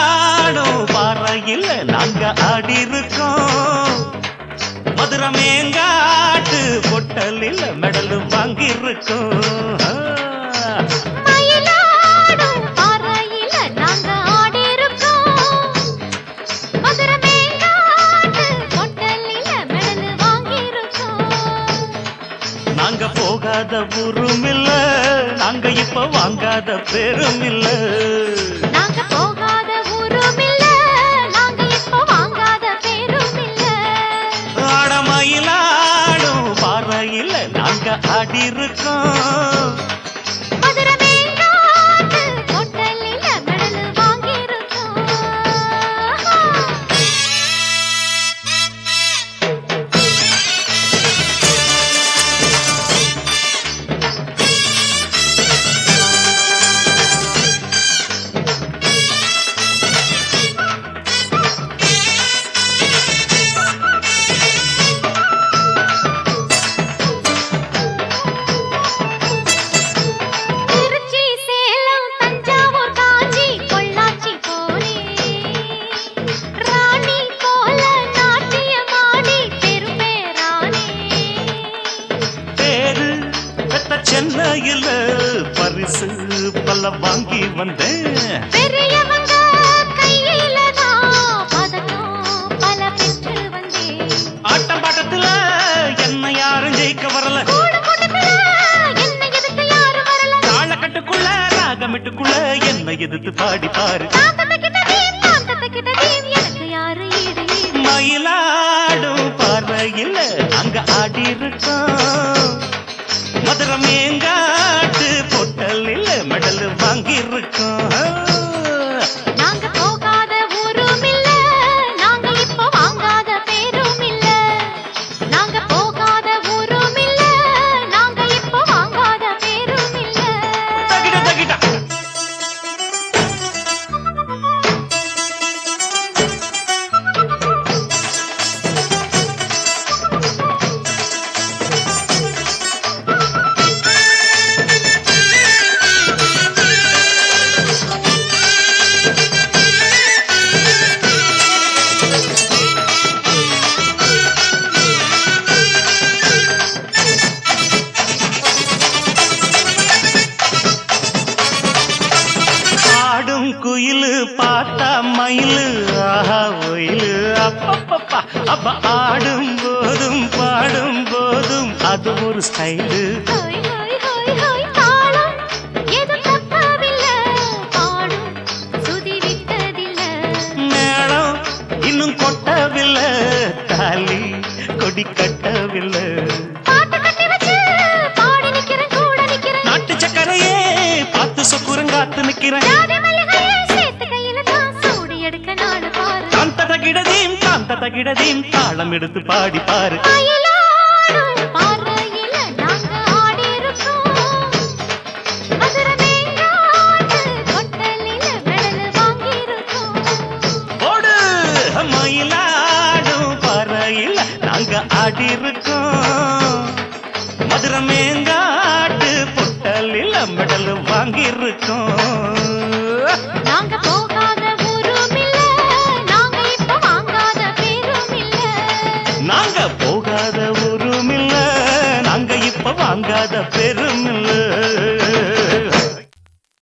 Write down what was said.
மயிலாடும் பாறையில் நாங்க ஆடி இருக்கோம் மதுரை மேங்காட்டு பொட்டலில் மெடல் வாங்கியிருக்கோம். நாங்க வாங்கியிருக்கோம். போகாத ஊரும் இல்ல நாங்க இப்ப வாங்காத பேரும் இல்ல. நாங்க ஆடி சென்னையில் பரிசு பல வாங்கி வந்தேன். பெரியவங்க கையில ஆட்டம் பாட்டத்துல என்ன யாரும் ஜெயிக்க வரல. தாளக்கட்டுக்குள்ள ராகமிட்டுக்குள்ள என்ன எதிர்த்து பாடி பாரு மயிலாடும் பார்வையில் அங்க ஆடி இருக்கோம். மதுரை மேங்காட்டு பொட்டலில் மெடல் வாங்கியிருக்கோம். குயிலு பார்த்தா மயிலு ஆஹா ஒயிலு. அப்பப்பப்பா அப்ப ஆடும் போதும் பாடும் போதும். அது ஒரு ஸ்டைலு. இன்னும் கொட்டவில்லை தாலி கொடி கட்டவில்லை. நாட்டு சக்கரையே பார்த்து சொக்குரங்காத்து நிக்கிறேன். தகிடதீம் தாளம் எடுத்து பாடி பாரு மயிலாடும் வாங்கியிருக்கோம். பறையில் நாங்க ஆடி இருக்கோம் மதுரை மேங்காட்டு பொட்டலில் மெடல் வாங்கி இருக்கோம் நாங்க போகாத நாங்க